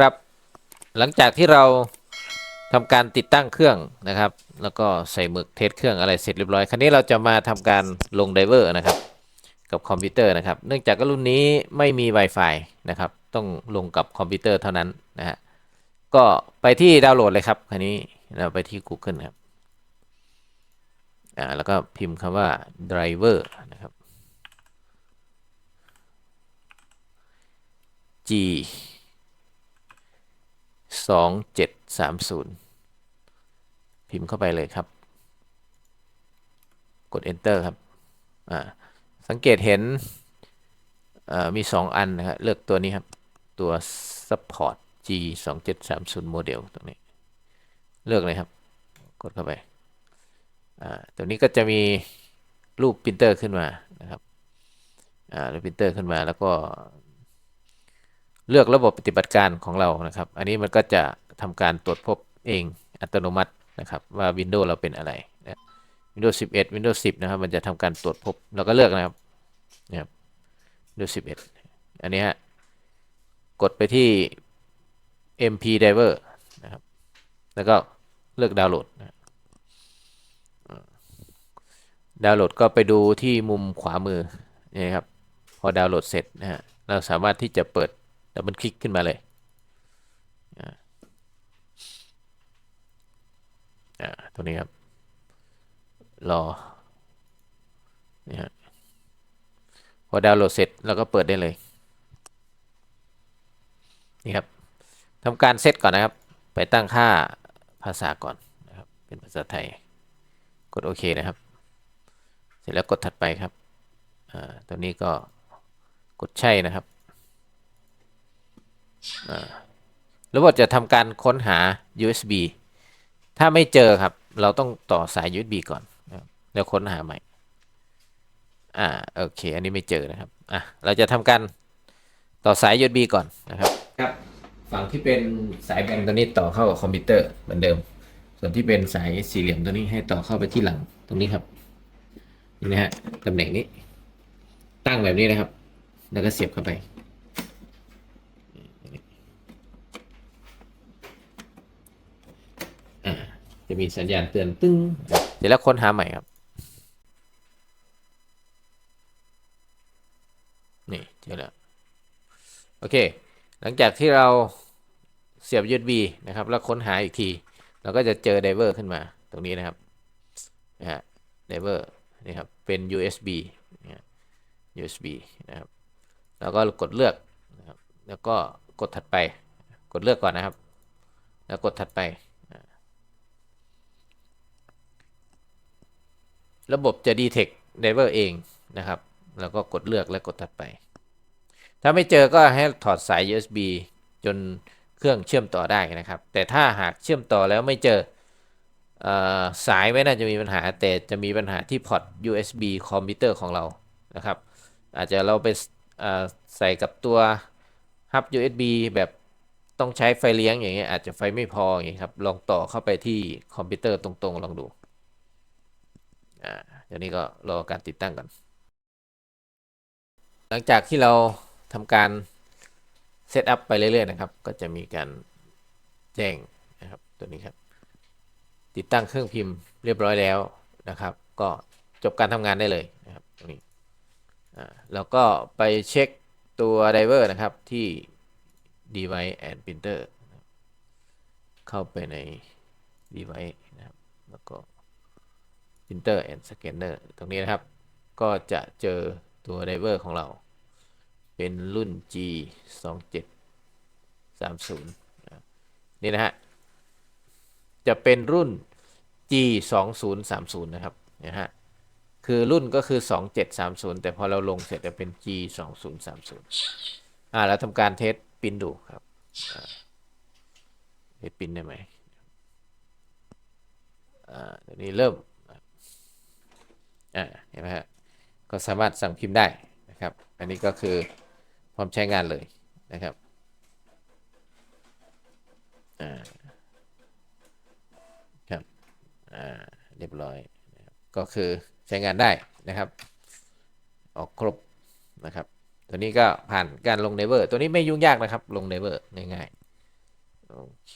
ครับ หลังจากที่เราทำการติดตั้งเครื่องนะครับ แล้วก็ใส่หมึกเทสเครื่องอะไรเสร็จเรียบร้อย คราวนี้เราจะมาทำการลงไดเวอร์นะครับ กับคอมพิวเตอร์นะครับ เนื่องจากว่ารุ่นนี้ไม่มี Wi-Fi นะครับ ต้องลงกับคอมพิวเตอร์เท่านั้นนะฮะ ก็ไปที่ดาวน์โหลดเลยครับ คราวนี้เราไปที่ Google ครับ อ่า แล้วก็พิมพ์คำว่า driver นะครับ G สองเจ็ดสามศูนย์พิมพ์เข้าไปเลยครับ กด enter ครับ สังเกตเห็นมีสองอันนะครับเลือกตัวนี้ครับ ตัว support G สองเจ็ดสามศูนย์ model ตรงนี้ เลือกเลยครับ กดเข้าไปตัวนี้ก็จะมีรูปปรินเตอร์ขึ้นมานะครับรูปปรินเตอร์ขึ้นมาแล้วก็ เลือกระบบปฏิบัติการของเรานะครับ อันนี้มันก็จะทำการตรวจพบเองอัตโนมัตินะครับว่า Windows เราเป็นอะไรนะ Windows 11 Windows 10 นะครับ มันจะทำการตรวจพบเราก็เลือกนะครับนะครับ Windows 11 อันนี้ฮะกดไปที่ MP Driver นะครับแล้วก็เลือกดาวน์โหลดนะดาวน์โหลดก็ไปดูที่มุมขวามือนี่ครับ พอดาวน์โหลดเสร็จนะฮะเราสามารถที่จะเปิด ดับเบิลคลิกขึ้นมาเลยอ่าตรงนี้ครับ รอนี่ฮะพอดาวน์โหลดเสร็จเราก็เปิดได้เลย นี่ครับทำการเซตก่อนนะครับ ไปตั้งค่าภาษาก่อนนะครับ เป็นภาษาไทย กดโอเคนะครับ เสร็จแล้วกดถัดไปครับอ่าตัวนี้ก็กดใช่นะครับ ระบบจะทำการค้นหา USB ถ้าไม่เจอครับ เราต้องต่อสาย USB ก่อนแล้วค้นหาใหม่ อ่า โอเค อันนี้ไม่เจอนะครับ อะ เราจะทำการต่อสาย USB ก่อนนะครับ ครับ ฝั่งที่เป็นสายแบนตัวนี้ต่อเข้ากับคอมพิวเตอร์เหมือนเดิม ส่วนที่เป็นสายสี่เหลี่ยมตัวนี้ให้ต่อเข้าไปที่หลังตรงนี้ครับ นี่นะฮะ ตำแหน่งนี้ ตั้งแบบนี้นะครับ แล้วก็เสียบเข้าไป อ่า จะมีสัญญาณเตือนตึ้ง เดี๋ยวแล้วค้นหาใหม่ครับ นี่เจอแล้ว โอเค หลังจากที่เราเสียบ USB นะครับ แล้วค้นหาอีกที เราก็จะเจอไดเวอร์ขึ้นมาตรงนี้นะครับนะฮะไดเวอร์นี่ครับ เป็น USB USB นะครับ แล้วก็กดเลือกนะครับ แล้วก็กดถัดไป กดเลือกก่อนนะครับ แล้วกดถัดไป ระบบจะ detect driver เองนะครับ แล้วก็กดเลือกและกดถัดไป ถ้าไม่เจอก็ให้ถอดสาย USB จนเครื่องเชื่อมต่อได้นะครับ แต่ถ้าหากเชื่อมต่อแล้วไม่เจอเออสายไม่น่าจะมีปัญหา แต่จะมีปัญหาที่พอร์ต USB คอมพิวเตอร์ของเรานะครับ อาจจะเราไปใส่กับตัวฮับ USB แบบต้องใช้ไฟเลี้ยงอย่างเงี้ยอาจจะไฟไม่พออย่างเงี้ยครับ ลองต่อเข้าไปที่คอมพิวเตอร์ตรงๆ ลองดู อ่าเดี๋ยวนี้ก็รอการติดตั้งกันหลังจากที่เราทำการเซตอัพไปเรื่อยๆนะครับ ก็จะมีการแจ้งนะครับตัวนี้ครับ ติดตั้งเครื่องพิมพ์เรียบร้อยแล้วนะครับ ก็จบการทำงานได้เลยนะครับตรงนี้อ่าแล้วก็ไปเช็คตัวไดเวอร์นะครับที่ device and printer นะครับเข้าไปใน device นะครับ แล้วก็ printer and scanner ตรงนี้นะครับ ก็จะเจอตัวไดเวอร์ของเรา เป็นรุ่น G 2 7 3 0นี่นะฮะ จะเป็นรุ่น G 2 0 3 0นะครับนะฮะ คือรุ่นก็คือ 2730 แต่พอเราลงเสร็จจะเป็น G 2 0 3 0อ่าเราทำการเทสปินดูครับเทสปินได้ไหมอ่าเดี๋ยวนี้เริ่ม อ่าเห็นไหมฮะก็สามารถสั่งพิมพ์ได้นะครับ อันนี้ก็คือพร้อมใช้งานเลยนะครับอ่าครับอ่าเรียบร้อยนะครับก็คือใช้งานได้นะครับ ออกครบนะครับ ตัวนี้ก็ผ่านการลงเนเวอร์ตัวนี้ไม่ยุ่งยากนะครับ ลงเนเวอร์ง่ายๆโอเค